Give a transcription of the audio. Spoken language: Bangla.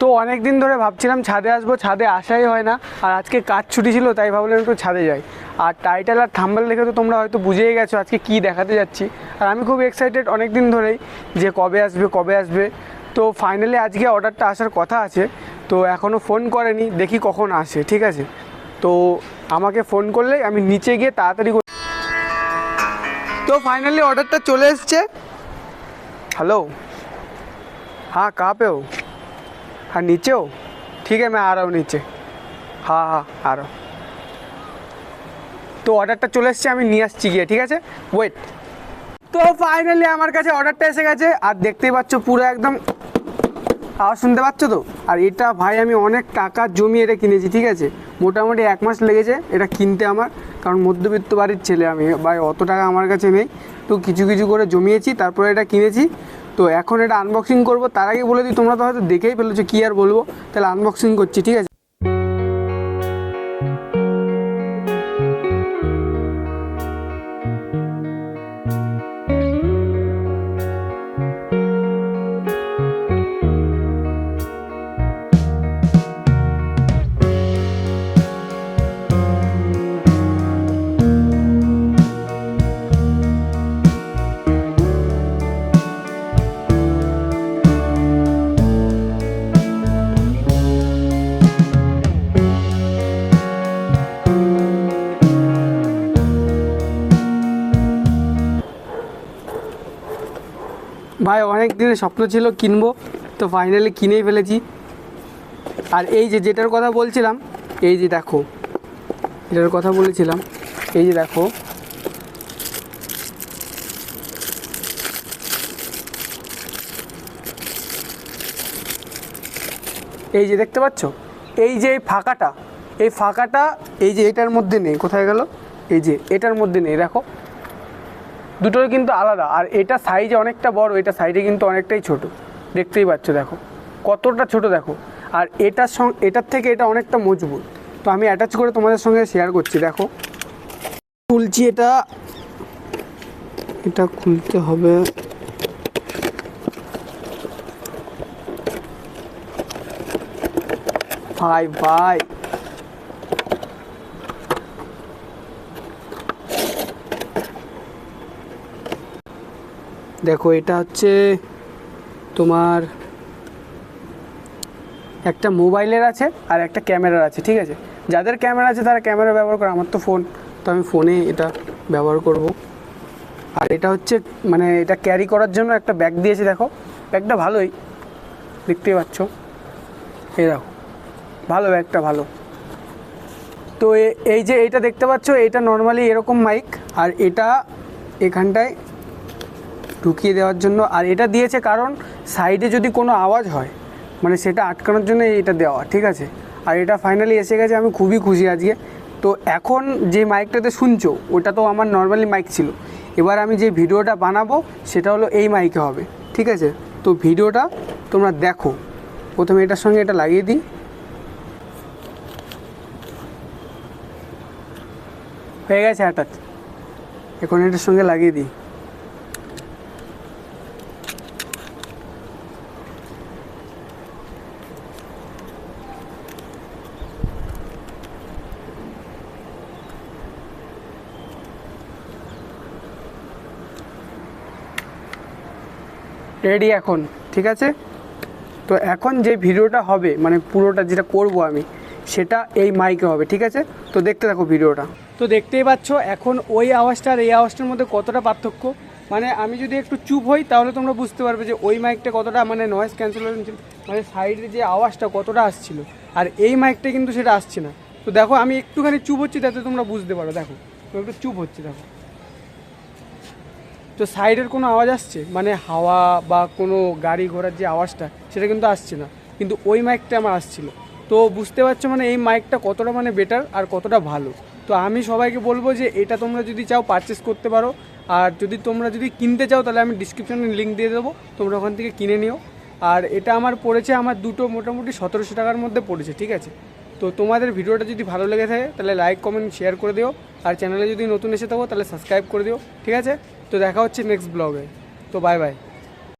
তো অনেক দিন ধরে ভাবছিলাম ছাদে আসব, ছাদে আসাই হয় না। আর আজকে কাজ ছুটি ছিল, তাই ভাবলাম একটু ছাদে যাই। আর টাইটেল আর থাম্বেল দেখে তো তোমরা হয়তো বুঝেই গেছো আজকে কি দেখাতে যাচ্ছি। আর আমি খুব এক্সাইটেড অনেক দিন ধরেই যে কবে আসবে কবে আসবে। তো ফাইনালি আজকে অর্ডারটা আসার কথা আছে, তো এখনও ফোন করেনি, দেখি কখন আসে, ঠিক আছে? তো আমাকে ফোন করলে আমি নিচে গিয়ে তাড়াতাড়ি তো ফাইনালি অর্ডারটা চলে এসছে। হ্যালো হ্যাঁ কাপেও हो हाँ नीचे हो ठीक है मैं आ रहा हूँ नीचे हाँ हाँ आ रहा हूँ তো অর্ডারটা চলে এসছে আমি নিয়ে আসছি গিয়ে ঠিক আছে ওয়েট তো ফাইনালি আমার কাছে অর্ডারটা এসে গেছে আর দেখতেই পাচ্ছ পুরো একদম আওয়াজ শুনতে পাচ্ছ তো আর এটা ভাই আমি অনেক টাকা জমিয়ে এটা কিনেছি ঠিক আছে মোটামুটি এক মাস লেগেছে এটা কিনতে আমার কারণ মধ্যবিত্ত বাড়ির ছেলে আমি ভাই অত টাকা আমার কাছে নেই তো কিছু কিছু করে জমিয়েছি তারপরে এটা কিনেছি তো এখন এটা আনবক্সিং করব, তার আগে বলে দিই, তোমরা তো হয়তো দেখেই ফেলেছো, কি আর বলব? তাহলে আনবক্সিং করছি, ঠিক আছে? ভাই, অনেক দিনের স্বপ্ন ছিল কিনবো, তো ফাইনালি কিনেই ফেলেছি। আর এই যে যেটার কথা বলছিলাম, এই যে দেখো, যেটার কথা বলেছিলাম, এই যে দেখো, এই যে দেখতে পাচ্ছ? এই যে এই ফাঁকাটা এই ফাঁকাটা এই যে এটার মধ্যে নেই, কোথায় গেল? এই যে এটার মধ্যে নেই, দেখো। দুটোই কিন্তু আলাদা। আর এটা সাইজে অনেকটা বড়, এটা সাইডে কিন্তু অনেকটাই ছোট। দেখতেই পাচ্ছ, দেখো। কতটা ছোট, দেখো। আর এটার সঙ্গে এটার থেকে এটা অনেকটা মজবুত। তো আমি অ্যাটাচ করে তোমাদের সঙ্গে শেয়ার করছি, দেখো। খুলছি এটা। এটা খুলতে হবে। ভাই ভাই। দেখো, এটা হচ্ছে তোমার একটা মোবাইলের আছে আর একটা ক্যামেরার আছে, ঠিক আছে? যাদের ক্যামেরা আছে তারা ক্যামেরা ব্যবহার করে, আমার তো ফোন। তো আমি ফোনে এটা ব্যবহার করব। আর এটা হচ্ছে মানে এটা ক্যারি করার জন্য একটা ব্যাগ দিয়েছে, দেখো। ব্যাগটা ভালোই, দেখতেই পাচ্ছ। এই দেখো, ভালো ব্যাগটা ভালো। তো এই যে এইটা দেখতে পাচ্ছ, এটা নর্মালি এরকম মাইক আর এটা এখানটায় ঢুকিয়ে দেওয়ার জন্য, আর এটা দিয়েছে কারণ সাইডে যদি কোনো আওয়াজ হয় মানে সেটা আটকানোর জন্য এটা দেওয়া, ঠিক আছে? আর এটা ফাইনালি এসে গেছে, আমি খুবই খুশি আজকে। তো এখন যে মাইকটাতে শুনছো, ওটা তো আমার নর্মালি মাইক ছিল। এবার আমি যে ভিডিওটা বানাবো, সেটা হলো এই মাইকে হবে, ঠিক আছে? তো ভিডিওটা তোমরা দেখো। প্রথমে এটার সঙ্গে এটা লাগিয়ে দিই। হয়ে গেছে, হঠাৎ। এখন এটার সঙ্গে লাগিয়ে দিই। রেডি এখন, ঠিক আছে? তো এখন যে ভিডিওটা হবে মানে পুরোটা যেটা করব আমি, সেটা এই মাইকে হবে, ঠিক আছে? তো দেখতে থাকো ভিডিওটা। তো দেখতেই পাচ্ছ, এখন ওই আওয়াজটা আর এই আওয়াজটার মধ্যে কতটা পার্থক্য? মানে আমি যদি একটু চুপ হই, তাহলে তোমরা বুঝতে পারবে যে ওই মাইকটা কতটা মানে নয়েজ ক্যান্সেলেশন মানে সাইডে যে আওয়াজটা কতটা আসছিল। আর এই মাইকটা কিন্তু সেটা আসছে না। তো দেখো, আমি একটুখানি চুপ হচ্ছি যাতে তোমরা বুঝতে পারো, দেখো। তো একটু চুপ হচ্ছে, দেখো। তো সাইডের কোনো আওয়াজ আসছে? মানে হাওয়া বা কোনো গাড়ি ঘোড়ার যে আওয়াজটা, সেটা কিন্তু আসছে না। কিন্তু ওই মাইকটা আমার আসছিল। তো বুঝতে পারছ মানে এই মাইকটা কতটা মানে বেটার আর কতটা ভালো? তো আমি সবাইকে বলব যে এটা তোমরা যদি চাও পারচেস করতে পারো। আর যদি তোমরা যদি কিনতে চাও, তাহলে আমি ডিসক্রিপশনে লিঙ্ক দিয়ে দেবো। তোমরা ওখান থেকে কিনে নিও। আর এটা আমার পড়েছে, আমার দুটো মোটামুটি সতেরোশো টাকার মধ্যে পড়েছে, ঠিক আছে? তো তোমাদের ভিডিওটা যদি ভালো লেগে থাকে, তাহলে লাইক কমেন্ট শেয়ার করে দিও। আর চ্যানেলে যদি নতুন এসে থাকো, তাহলে সাবস্ক্রাইব করে দিও। ঠিক আছে? তো দেখা হচ্ছে নেক্সট ব্লগে তো বাই বাই